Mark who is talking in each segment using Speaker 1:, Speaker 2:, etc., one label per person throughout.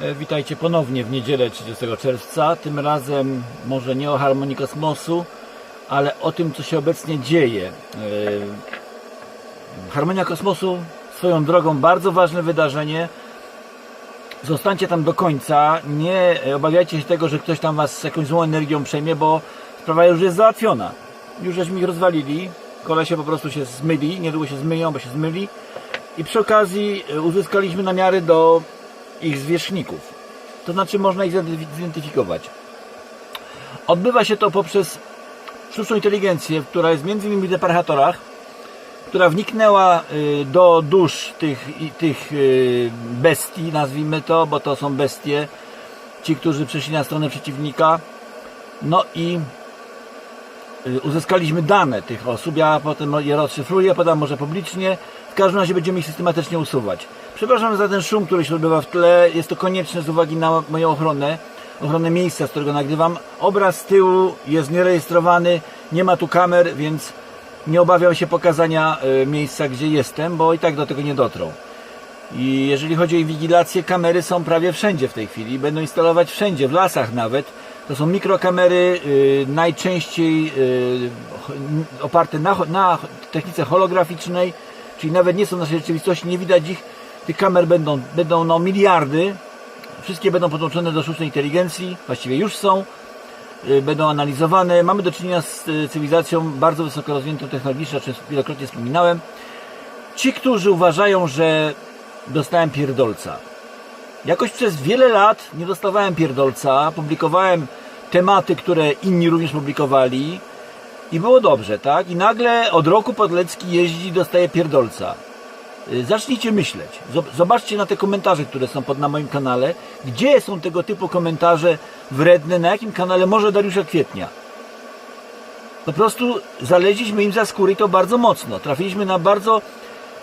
Speaker 1: E, Witajcie ponownie w niedzielę 30 czerwca. Tym razem może nie o harmonii kosmosu, ale o tym, co się obecnie dzieje. E, Harmonia kosmosu swoją drogą bardzo ważne wydarzenie. Zostańcie tam do końca. Nie obawiajcie się tego, że ktoś tam was z jakąś złą energią przejmie, bo sprawa już jest załatwiona. Już żeśmy ich rozwalili. Kolesie po prostu się zmyli, niedługo się zmyją, bo się zmyli. I przy okazji e, uzyskaliśmy namiary do ich zwierzchników. To znaczy można ich zidentyfikować. Odbywa się to poprzez sztuczną inteligencję, która jest między innymi w deparchatorach, która wniknęła y, do dusz tych, tych y, bestii, nazwijmy to, bo to są bestie, ci, którzy przeszli na stronę przeciwnika. No i y, uzyskaliśmy dane tych osób. Ja potem je rozszyfruję, podam może publicznie. W każdym razie będziemy ich systematycznie usuwać. Przepraszam za ten szum, który się odbywa w tle. Jest to konieczne z uwagi na moją ochronę, ochronę miejsca, z którego nagrywam. Obraz z tyłu jest nierejestrowany, nie ma tu kamer, więc nie obawiam się pokazania y, miejsca, gdzie jestem, bo i tak do tego nie dotrą. I jeżeli chodzi o inwigilację, kamery są prawie wszędzie w tej chwili. Będą instalować wszędzie, w lasach nawet. To są mikrokamery, y, najczęściej y, oparte na technice holograficznej, czyli nawet nie są w naszej rzeczywistości, nie widać ich. Tych kamer będą, będą no, miliardy. Wszystkie będą podłączone do sztucznej inteligencji, właściwie już są y, będą analizowane. Mamy do czynienia z y, cywilizacją bardzo wysoko rozwiniętą technologicznie, o czym wielokrotnie wspominałem. Ci, którzy uważają, że dostałem pierdolca. Jakoś przez wiele lat nie dostawałem pierdolca, publikowałem tematy, które inni również publikowali i było dobrze, tak? I nagle od roku Podlecki jeździ i dostaje pierdolca. Y, Zacznijcie myśleć. Zob- Zobaczcie na te komentarze, które są pod na moim kanale. Gdzie są tego typu komentarze wredne? Na jakim kanale? Może Dariusza Kwietnia. Po prostu zaleźliśmy im za skóry i to bardzo mocno. Trafiliśmy na bardzo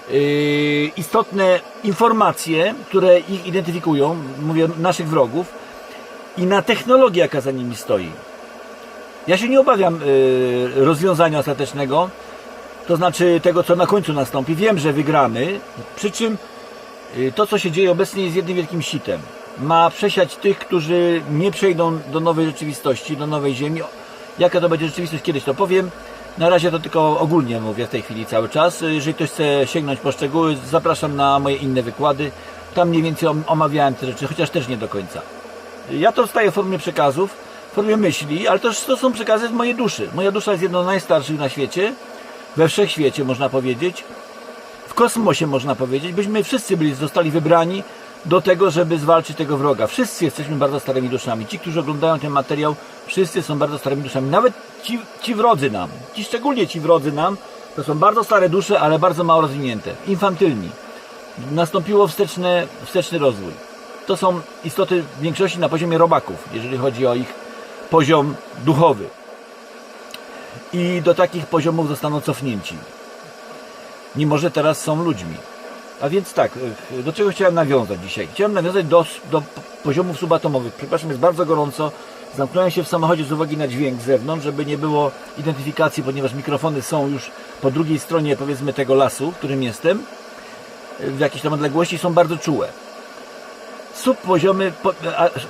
Speaker 1: yy, istotne informacje, które ich identyfikują, mówię naszych wrogów, i na technologię, jaka za nimi stoi. Ja się nie obawiam yy, rozwiązania ostatecznego, to znaczy tego, co na końcu nastąpi. Wiem, że wygramy, przy czym y, to, co się dzieje obecnie jest jednym wielkim sitem. Ma przesiać tych, którzy nie przejdą do nowej rzeczywistości, do nowej ziemi. Jaka to będzie rzeczywistość, kiedyś to powiem. Na razie to tylko ogólnie mówię w tej chwili cały czas. Jeżeli ktoś chce sięgnąć po szczegóły, zapraszam na moje inne wykłady. Tam mniej więcej om- omawiałem te rzeczy, chociaż też nie do końca. Ja to wstaję w formie przekazów, w formie myśli, ale też to są przekazy z mojej duszy. Moja dusza jest jedną z najstarszych na świecie, we wszechświecie można powiedzieć, w kosmosie można powiedzieć, byśmy wszyscy byli, zostali wybrani do tego, żeby zwalczyć tego wroga. Wszyscy jesteśmy bardzo starymi duszami. Ci, którzy oglądają ten materiał, wszyscy są bardzo starymi duszami. Nawet ci, ci wrodzy nam, ci szczególnie ci wrodzy nam, to są bardzo stare dusze, ale bardzo mało rozwinięte, infantylni. Nastąpiło wsteczne, wsteczny rozwój. To są istoty w większości na poziomie robaków, jeżeli chodzi o ich poziom duchowy. I do takich poziomów zostaną cofnięci. Mimo, że teraz są ludźmi. A więc tak, y, do czego chciałem nawiązać dzisiaj? Chciałem nawiązać do, do poziomów subatomowych. Przepraszam, jest bardzo gorąco. Zamknąłem się w samochodzie z uwagi na dźwięk z zewnątrz, żeby nie było identyfikacji, ponieważ mikrofony są już po drugiej stronie, powiedzmy, tego lasu, w którym jestem. Y, W jakiejś tam odległości są bardzo czułe. Subpoziomy,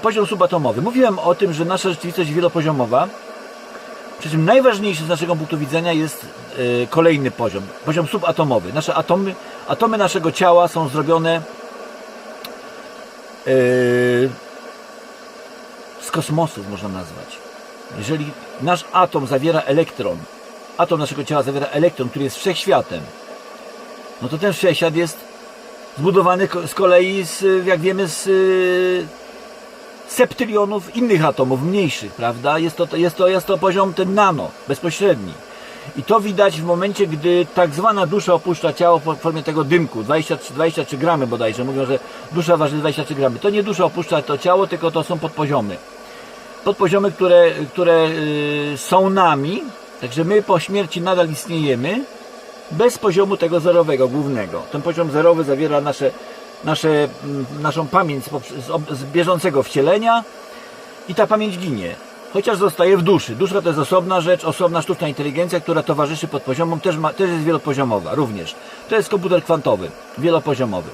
Speaker 1: poziom subatomowy. Mówiłem o tym, że nasza rzeczywistość wielopoziomowa. Przy czym najważniejszy z naszego punktu widzenia jest e, kolejny poziom, poziom subatomowy. Nasze atomy, atomy naszego ciała są zrobione e, z kosmosów, można nazwać. Jeżeli nasz atom zawiera elektron, atom naszego ciała zawiera elektron, który jest wszechświatem, no to ten wszechświat jest zbudowany z kolei, z, jak wiemy, z septylionów innych atomów, mniejszych, prawda? Jest to, jest to, jest to poziom ten nano, bezpośredni. I to widać w momencie, gdy tak zwana dusza opuszcza ciało w formie tego dymku, 23, 23 gramy bodajże, mówią, że dusza waży 23 gramy. To nie dusza opuszcza to ciało, tylko to są podpoziomy. Podpoziomy, które, które y, są nami, także my po śmierci nadal istniejemy, bez poziomu tego zerowego, głównego. Ten poziom zerowy zawiera nasze, nasze, mm, naszą pamięć z, z, bieżącego wcielenia i ta pamięć ginie. Chociaż zostaje w duszy. Dusza to jest osobna rzecz, osobna sztuczna inteligencja, która towarzyszy podpoziomom, też, ma, też jest wielopoziomowa również. To jest komputer kwantowy, wielopoziomowy.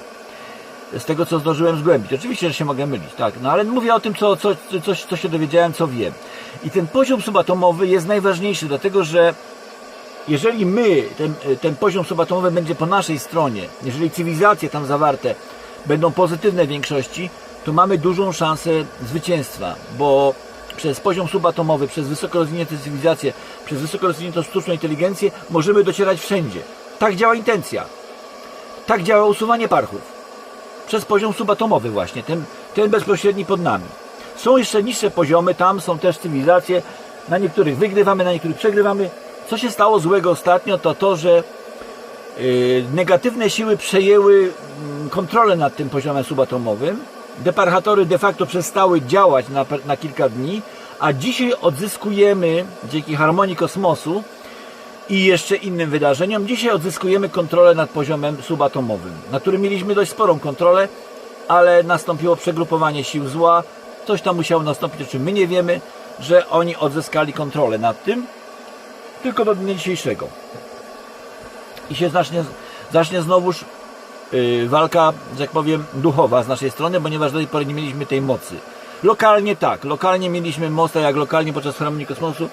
Speaker 1: z tego, co zdążyłem zgłębić. Oczywiście, że się mogę mylić, tak, no ale mówię o tym, co, co, coś, co się dowiedziałem, co wiem. I ten poziom subatomowy jest najważniejszy, dlatego że jeżeli my, ten, ten poziom subatomowy będzie po naszej stronie, jeżeli cywilizacje tam zawarte będą pozytywne w większości, to mamy dużą szansę zwycięstwa, bo przez poziom subatomowy, przez wysoko rozwinięte cywilizacje, przez wysoko rozwiniętą sztuczną inteligencję możemy docierać wszędzie. Tak działa intencja. Tak działa usuwanie parchów. Przez poziom subatomowy właśnie, ten, ten bezpośredni pod nami. Są jeszcze niższe poziomy, tam są też cywilizacje, na niektórych wygrywamy, na niektórych przegrywamy. Co się stało złego ostatnio, to to, że yy, negatywne siły przejęły yy, kontrolę nad tym poziomem subatomowym. Deparchatory de facto przestały działać na, na kilka dni, a dzisiaj odzyskujemy dzięki harmonii kosmosu i jeszcze innym wydarzeniom, dzisiaj odzyskujemy kontrolę nad poziomem subatomowym, na którym mieliśmy dość sporą kontrolę, ale nastąpiło przegrupowanie sił zła, coś tam musiało nastąpić, o czym my nie wiemy, że oni odzyskali kontrolę nad tym, tylko do dnia dzisiejszego. I się zacznie, zacznie znowuż yy, walka, że tak powiem, duchowa z naszej strony, ponieważ do tej pory nie mieliśmy tej mocy. Lokalnie tak, lokalnie mieliśmy moc, tak jak lokalnie podczas harmonii kosmosu,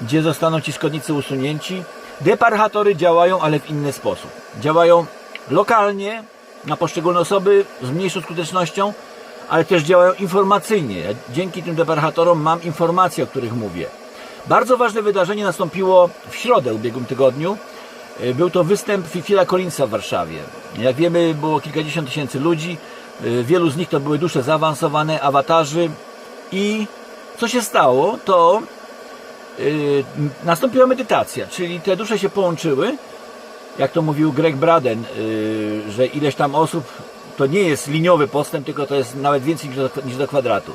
Speaker 1: gdzie zostaną ci szkodnicy usunięci. Deparchatory działają, ale w inny sposób. Działają lokalnie na poszczególne osoby z mniejszą skutecznością, ale też działają informacyjnie. Ja dzięki tym deparchatorom mam informacje, o których mówię. Bardzo ważne wydarzenie nastąpiło w środę ubiegłym tygodniu. Był to występ Phila Collinsa w Warszawie. Jak wiemy, było kilkadziesiąt tysięcy ludzi. Wielu z nich to były dusze zaawansowane, awatarzy. I co się stało, to yy, nastąpiła medytacja, czyli te dusze się połączyły. Jak to mówił Greg Braden, że ileś tam osób to nie jest liniowy postęp, tylko to jest nawet więcej niż do kwadratu.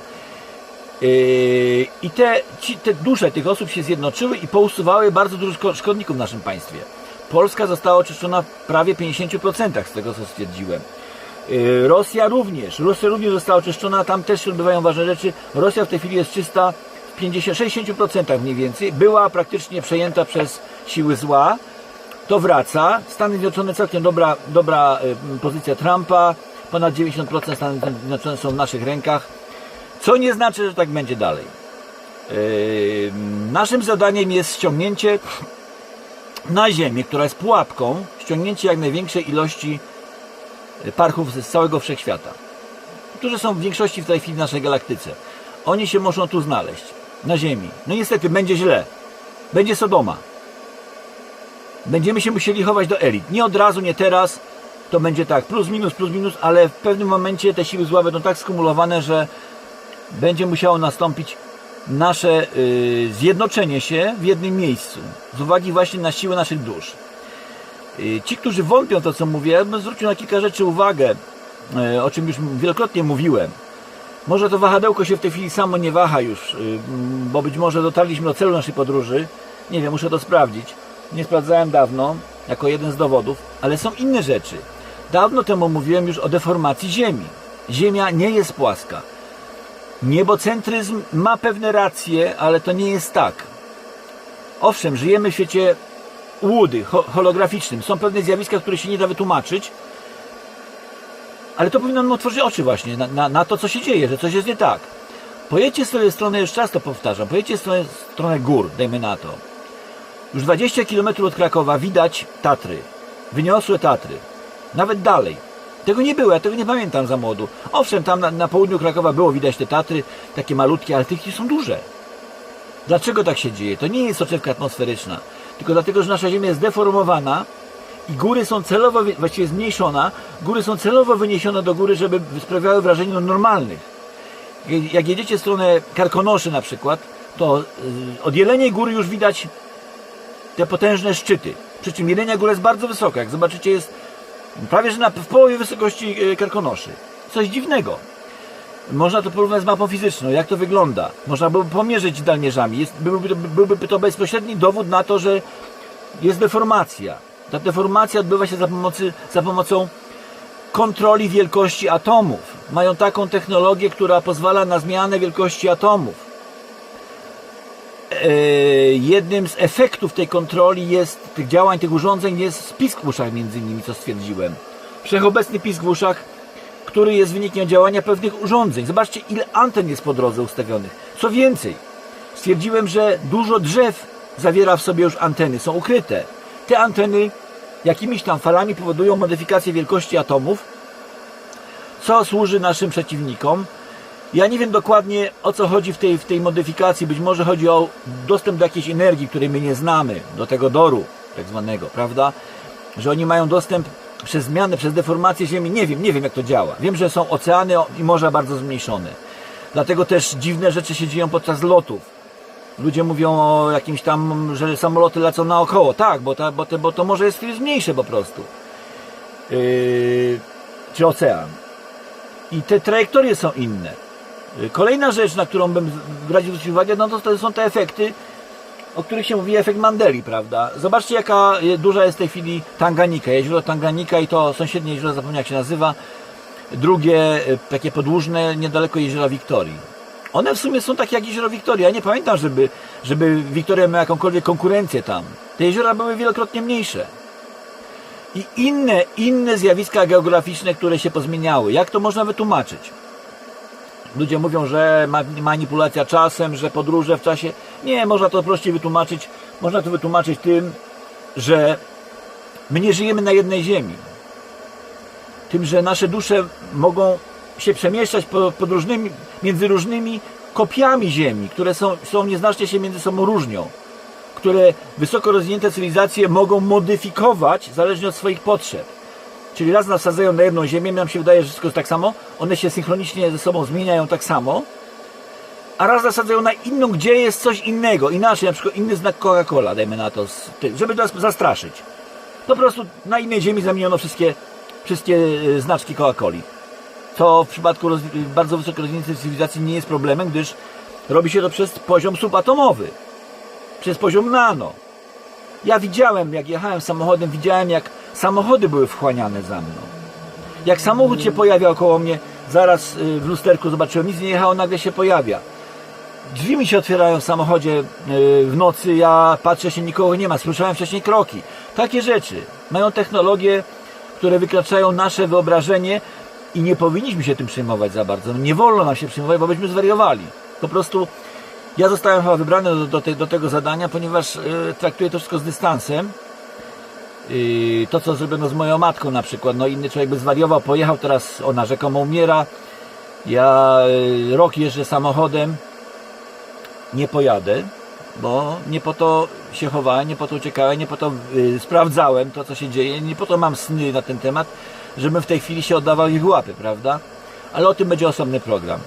Speaker 1: Yy, I te, ci, te dusze tych osób się zjednoczyły i pousuwały bardzo dużo szkodników w naszym państwie. Polska została oczyszczona w prawie 50% z tego, co stwierdziłem. Yy, Rosja również. Rosja również została oczyszczona, tam też się odbywają ważne rzeczy. Rosja w tej chwili jest czysta w 50, 60% mniej więcej. Była praktycznie przejęta przez siły zła. To wraca. Stany Zjednoczone całkiem dobra, dobra yy, pozycja Trumpa. Ponad 90% Stanów Zjednoczonych są w naszych rękach. Co nie znaczy, że tak będzie dalej. Yy, naszym zadaniem jest ściągnięcie na Ziemię, która jest pułapką, ściągnięcie jak największej ilości parchów z całego wszechświata, którzy są w większości w tej chwili w naszej galaktyce. Oni się muszą tu znaleźć, na Ziemi. No niestety, będzie źle. Będzie Sodoma. Będziemy się musieli chować do elit. Nie od razu, nie teraz. To będzie tak, plus minus, plus minus, ale w pewnym momencie te siły zła będą tak skumulowane, że będzie musiało nastąpić nasze y, zjednoczenie się w jednym miejscu, z uwagi właśnie na siłę naszych dusz. Y, ci, którzy wątpią to, co mówię, zwrócił na kilka rzeczy uwagę, y, o czym już wielokrotnie mówiłem. Może to wahadełko się w tej chwili samo nie waha już, y, bo być może dotarliśmy do celu naszej podróży. Nie wiem, muszę to sprawdzić. Nie sprawdzałem dawno, jako jeden z dowodów, ale są inne rzeczy. Dawno temu mówiłem już o deformacji Ziemi. Ziemia nie jest płaska. Niebocentryzm ma pewne racje, ale to nie jest tak. Owszem, żyjemy w świecie łudy, ho holograficznym. Są pewne zjawiska, które się nie da wytłumaczyć, ale to powinno nam otworzyć oczy właśnie na, na, na, to, co się dzieje, że coś jest nie tak. Pojedźcie sobie stronę, jeszcze raz to powtarzam, pojedźcie stronę, stronę gór, dajmy na to. Już 20 km od Krakowa widać Tatry, wyniosłe Tatry. Nawet dalej. Tego nie było, ja tego nie pamiętam za młodu. Owszem, tam na, na południu Krakowa było widać te Tatry, takie malutkie, ale tych są duże. Dlaczego tak się dzieje? To nie jest soczewka atmosferyczna, tylko dlatego, że nasza Ziemia jest deformowana i góry są celowo, właściwie zmniejszona, góry są celowo wyniesione do góry, żeby sprawiały wrażenie no, normalnych. Jak jedziecie w stronę Karkonoszy na przykład, to od Jeleniej Góry już widać te potężne szczyty. Przy czym Jelenia Góra jest bardzo wysoka. Jak zobaczycie, jest prawie że na, w połowie wysokości Karkonoszy. Coś dziwnego. Można to porównać z mapą fizyczną, jak to wygląda. Można by pomierzyć dalmierzami. Jest, byłby, byłby to bezpośredni dowód na to, że jest deformacja. Ta deformacja odbywa się za, pomocy, za pomocą kontroli wielkości atomów. Mają taką technologię, która pozwala na zmianę wielkości atomów. Jednym z efektów tej kontroli jest, tych działań, tych urządzeń jest spisk w uszach między innymi, co stwierdziłem. Wszechobecny pisk w uszach który jest wynikiem działania pewnych urządzeń. Zobaczcie, ile anten jest po drodze ustawionych. Co więcej, stwierdziłem, że dużo drzew zawiera w sobie już anteny, są ukryte. Te anteny jakimiś tam falami powodują modyfikację wielkości atomów, co służy naszym przeciwnikom. Ja nie wiem dokładnie o co chodzi w tej, w tej modyfikacji. Być może chodzi o dostęp do jakiejś energii, której my nie znamy, do tego doru tak zwanego, prawda? Że oni mają dostęp przez zmianę, przez deformację Ziemi. Nie wiem, nie wiem jak to działa. Wiem, że są oceany i morza bardzo zmniejszone. Dlatego też dziwne rzeczy się dzieją podczas lotów. Ludzie mówią o jakimś tam, że samoloty lecą naokoło. Tak, bo, ta, bo, te, bo to morze jest mniejsze po prostu. Yy, czy ocean. I te trajektorie są inne. Yy, Kolejna rzecz, na którą bym zwrócić uwagę, no to, to są te efekty, o których się mówi, efekt Mandeli, prawda? Zobaczcie, jaka e, duża jest w tej chwili Tanganika, jezioro Tanganika i to sąsiednie jezioro, zapomniałem jak się nazywa, drugie e, takie podłużne, niedaleko jeziora Wiktorii. One w sumie są takie jak jezioro Wiktoria. Ja nie pamiętam, żeby, żeby Wiktoria miała jakąkolwiek konkurencję tam. Te jeziora były wielokrotnie mniejsze. I inne, inne zjawiska geograficzne, które się pozmieniały. Jak to można wytłumaczyć? Ludzie mówią, że ma- manipulacja czasem, że podróże w czasie. Nie, można to prościej wytłumaczyć. Można to wytłumaczyć tym, że my nie żyjemy na jednej ziemi. Tym, że nasze dusze mogą się przemieszczać po, pod różnymi, między różnymi kopiami ziemi, które są, są nieznacznie się między sobą różnią. Które wysoko rozwinięte cywilizacje mogą modyfikować zależnie od swoich potrzeb. Czyli raz nas sadzają na jedną ziemię, nam się wydaje, że wszystko jest tak samo, one się synchronicznie ze sobą zmieniają tak samo, a raz nasadzają na inną, gdzie jest coś innego, inaczej, na przykład inny znak Coca-Cola, dajmy na to, żeby nas zastraszyć. Po prostu na innej ziemi zamieniono wszystkie, wszystkie e, znaczki Coca-Coli. Co w przypadku bardzo wysoko rozwiniętej cywilizacji nie jest problemem, gdyż robi się to przez poziom subatomowy, przez poziom nano. Ja widziałem, jak jechałem samochodem, widziałem, jak samochody były wchłaniane za mną. Jak samochód się pojawia około mnie, zaraz y, w lusterku zobaczyłem, nic nie jechało, nagle się pojawia. Drzwi mi się otwierają w samochodzie y, w nocy, ja patrzę się, nikogo nie ma, słyszałem wcześniej kroki. Takie rzeczy mają technologie, które wykraczają nasze wyobrażenie i nie powinniśmy się tym przejmować za bardzo. Nie wolno nam się przejmować, bo byśmy zwariowali. Po prostu ja zostałem chyba wybrany do, do, te, do tego zadania, ponieważ y, traktuję to wszystko z dystansem. Y, to, co zrobiono z moją matką na przykład, no inny człowiek by zwariował, pojechał, teraz ona rzekomo umiera. Ja y, rok jeżdżę samochodem, nie pojadę, bo nie po to się chowałem, nie po to uciekałem, nie po to sprawdzałem to, co się dzieje, nie po to mam sny na ten temat, żebym w tej chwili się oddawał ich łapy, prawda? Ale o tym będzie osobny program.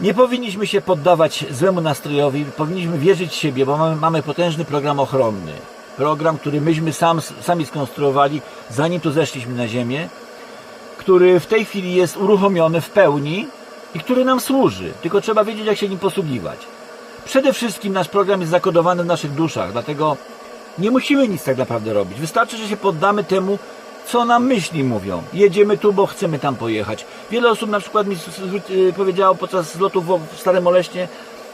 Speaker 1: Nie powinniśmy się poddawać złemu nastrojowi, powinniśmy wierzyć w siebie, bo mamy, mamy potężny program ochronny. Program, który myśmy sam, sami skonstruowali, zanim tu zeszliśmy na Ziemię, który w tej chwili jest uruchomiony w pełni i który nam służy. Tylko trzeba wiedzieć, jak się nim posługiwać. Przede wszystkim nasz program jest zakodowany w naszych duszach, dlatego nie musimy nic tak naprawdę robić. Wystarczy, że się poddamy temu, co nam myśli mówią. Jedziemy tu, bo chcemy tam pojechać. Wiele osób na przykład mi y, powiedziało podczas lotu w Starym Oleśnie,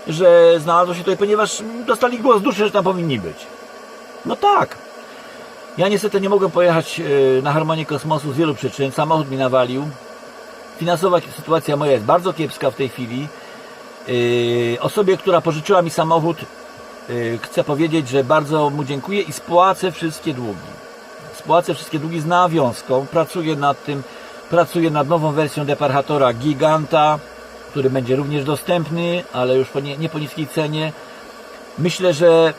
Speaker 1: że znalazło się tutaj, ponieważ dostali głos duszy, że tam powinni być. No tak. Ja niestety nie mogłem pojechać y, na Harmonię Kosmosu z wielu przyczyn. Samochód mi nawalił. Finansowa sytuacja moja jest bardzo kiepska w tej chwili. Yy, osobie, która pożyczyła mi samochód, chcę powiedzieć, że bardzo mu dziękuję i spłacę wszystkie długi. Spłacę wszystkie długi z nawiązką. Pracuję nad tym, pracuję nad nową wersją deparchatora Giganta, który będzie również dostępny, ale już po nie, nie po niskiej cenie. Myślę, że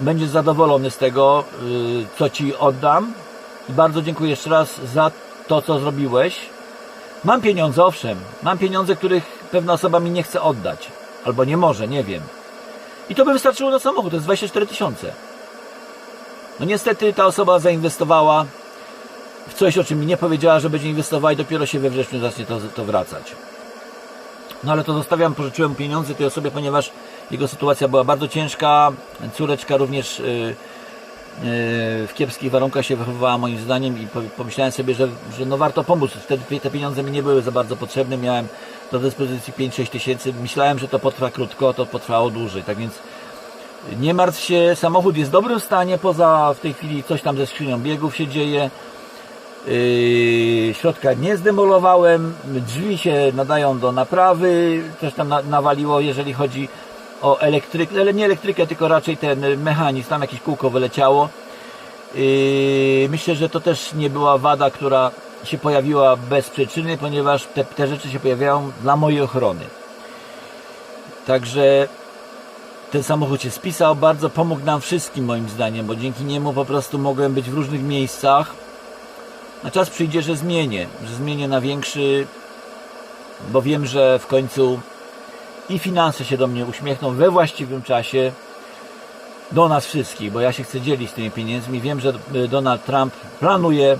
Speaker 1: będziesz zadowolony z tego, yy, co Ci oddam. I bardzo dziękuję jeszcze raz za to, co zrobiłeś. Mam pieniądze, owszem. Mam pieniądze, których pewna osoba mi nie chce oddać. Albo nie może, nie wiem. I to by wystarczyło na samochód, to jest 24 tysiące. No niestety ta osoba zainwestowała w coś, o czym mi nie powiedziała, że będzie inwestowała i dopiero się we wrześniu zacznie to, to wracać. No ale to zostawiam, pożyczyłem pieniądze tej osobie, ponieważ jego sytuacja była bardzo ciężka. Córeczka również yy, yy, w kiepskich warunkach się wychowywała moim zdaniem i po- pomyślałem sobie, że, że no warto pomóc. Wtedy te pieniądze mi nie były za bardzo potrzebne. Miałem do dyspozycji 5-6 tysięcy. Myślałem, że to potrwa krótko, to potrwało dłużej. Tak więc nie martw się, samochód jest w dobrym stanie, poza w tej chwili coś tam ze skrzynią biegów się dzieje. Yy, środka nie zdemolowałem, drzwi się nadają do naprawy, też tam na, nawaliło, jeżeli chodzi o elektrykę, ale nie elektrykę, tylko raczej ten mechanizm, tam jakieś kółko wyleciało. Yy, myślę, że to też nie była wada, która się pojawiła bez przyczyny, ponieważ te, te rzeczy się pojawiają dla mojej ochrony. Także ten samochód się spisał, bardzo pomógł nam wszystkim moim zdaniem, bo dzięki niemu po prostu mogłem być w różnych miejscach. Na czas przyjdzie, że zmienię, że zmienię na większy, bo wiem, że w końcu i finanse się do mnie uśmiechną we właściwym czasie do nas wszystkich, bo ja się chcę dzielić tymi pieniędzmi. Wiem, że y, Donald Trump planuje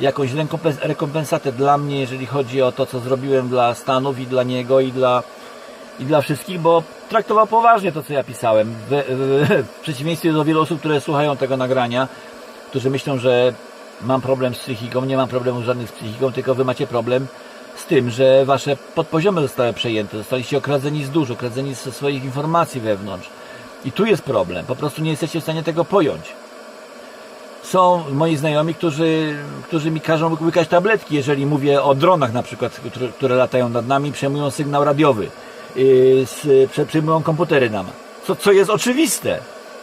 Speaker 1: jakąś rekompens- rekompensatę dla mnie, jeżeli chodzi o to, co zrobiłem dla Stanów i dla niego i dla, i dla wszystkich, bo traktował poważnie to, co ja pisałem. W, w, w przeciwieństwie do wielu osób, które słuchają tego nagrania, którzy myślą, że mam problem z psychiką, nie mam problemu żadnych z psychiką, tylko wy macie problem z tym, że wasze podpoziomy zostały przejęte, zostaliście okradzeni z dużo, okradzeni ze swoich informacji wewnątrz. I tu jest problem, po prostu nie jesteście w stanie tego pojąć. Są moi znajomi, którzy, którzy mi każą łykać tabletki, jeżeli mówię o dronach na przykład, które, które latają nad nami, przejmują sygnał radiowy, yy, przejmują komputery nam. Co, co jest oczywiste.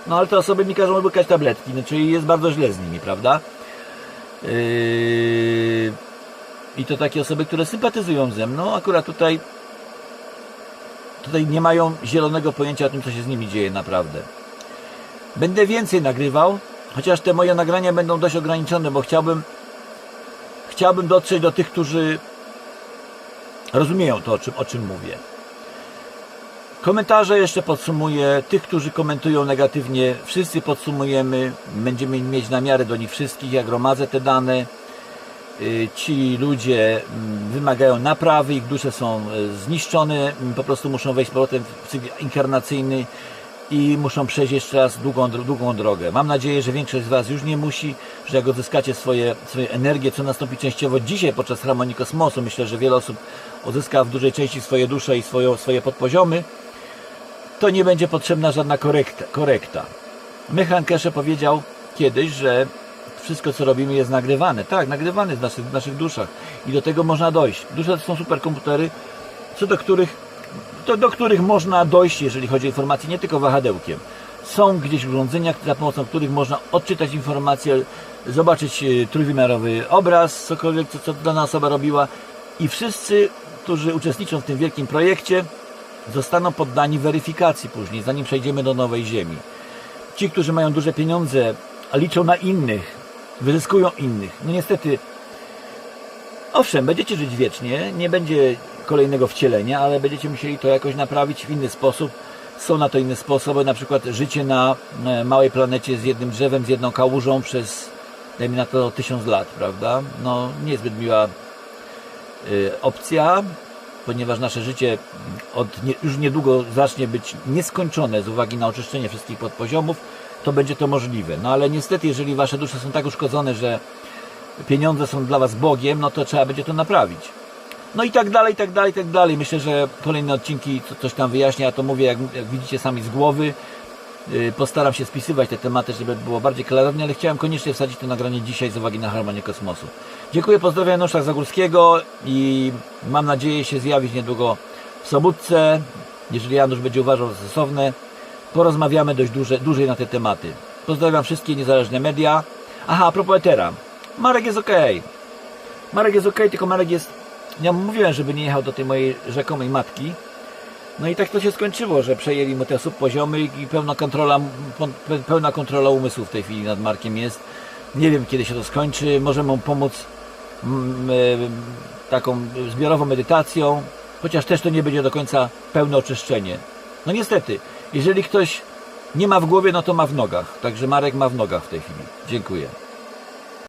Speaker 1: No ale te osoby mi każą łykać tabletki, no, czyli jest bardzo źle z nimi, prawda? Yy, I to takie osoby, które sympatyzują ze mną, akurat tutaj tutaj nie mają zielonego pojęcia o tym, co się z nimi dzieje naprawdę. Będę więcej nagrywał, chociaż te moje nagrania będą dość ograniczone, bo chciałbym chciałbym dotrzeć do tych, którzy rozumieją to, o czym, o czym mówię. Komentarze jeszcze podsumuję. Tych, którzy komentują negatywnie, wszyscy podsumujemy. Będziemy mieć namiary do nich wszystkich. Ja gromadzę te dane. Y, Ci ludzie mm, wymagają naprawy, ich dusze są y, zniszczone, mm, po prostu muszą wejść z powrotem w cykl inkarnacyjny i muszą przejść jeszcze raz długą, długą drogę. Mam nadzieję, że większość z Was już nie musi, że jak odzyskacie swoje, swoje energię, co nastąpi częściowo dzisiaj podczas harmonii kosmosu, myślę, że wiele osób odzyska w dużej części swoje dusze i swoje, swoje podpoziomy, to nie będzie potrzebna żadna korekta. korekta. Mechan Keshe powiedział kiedyś, że wszystko co robimy jest nagrywane. Tak, nagrywane w naszych, w naszych duszach i do tego można dojść. Dusze to są superkomputery, co do których, to do których można dojść, jeżeli chodzi o informacje, nie tylko wahadełkiem. Są gdzieś urządzenia, za pomocą których można odczytać informacje, zobaczyć e, trójwymiarowy obraz, cokolwiek, co, co dana osoba robiła i wszyscy, którzy uczestniczą w tym wielkim projekcie, zostaną poddani weryfikacji później, zanim przejdziemy do nowej ziemi. Ci, którzy mają duże pieniądze, liczą na innych, wyzyskują innych. No niestety, owszem, będziecie żyć wiecznie, nie będzie kolejnego wcielenia, ale będziecie musieli to jakoś naprawić w inny sposób. Są na to inne sposoby, na przykład życie na e, małej planecie z jednym drzewem, z jedną kałużą przez, dajmy na to, tysiąc lat, prawda? No, niezbyt miła y, opcja, ponieważ nasze życie od nie, już niedługo zacznie być nieskończone z uwagi na oczyszczenie wszystkich podpoziomów, to będzie to możliwe. No ale niestety, jeżeli wasze dusze są tak uszkodzone, że pieniądze są dla was Bogiem, no to trzeba będzie to naprawić. No i tak dalej, i tak dalej, i tak dalej. Myślę, że kolejne odcinki co- coś tam wyjaśnię, ja to mówię, jak, jak widzicie sami z głowy. Yy, Postaram się spisywać te tematy, żeby było bardziej klarownie, ale chciałem koniecznie wsadzić to nagranie dzisiaj z uwagi na harmonię kosmosu. Dziękuję, pozdrawiam Janusza Zagórskiego i mam nadzieję się zjawić niedługo w Sobótce. Jeżeli Janusz będzie uważał za stosowne, porozmawiamy dość duże, dłużej na te tematy. Pozdrawiam wszystkie niezależne media. Aha, a propos Etera. Marek jest ok. Marek jest ok, tylko Marek jest... Ja mówiłem, żeby nie jechał do tej mojej rzekomej matki. No i tak to się skończyło, że przejęli mu te subpoziomy i pełna kontrola, pe- pełna kontrola umysłu w tej chwili nad Markiem jest. Nie wiem kiedy się to skończy. Możemy mu pomóc mm, e, taką zbiorową medytacją, chociaż też to nie będzie do końca pełne oczyszczenie. No niestety, jeżeli ktoś nie ma w głowie, no to ma w nogach. Także Marek ma w nogach w tej chwili. Dziękuję.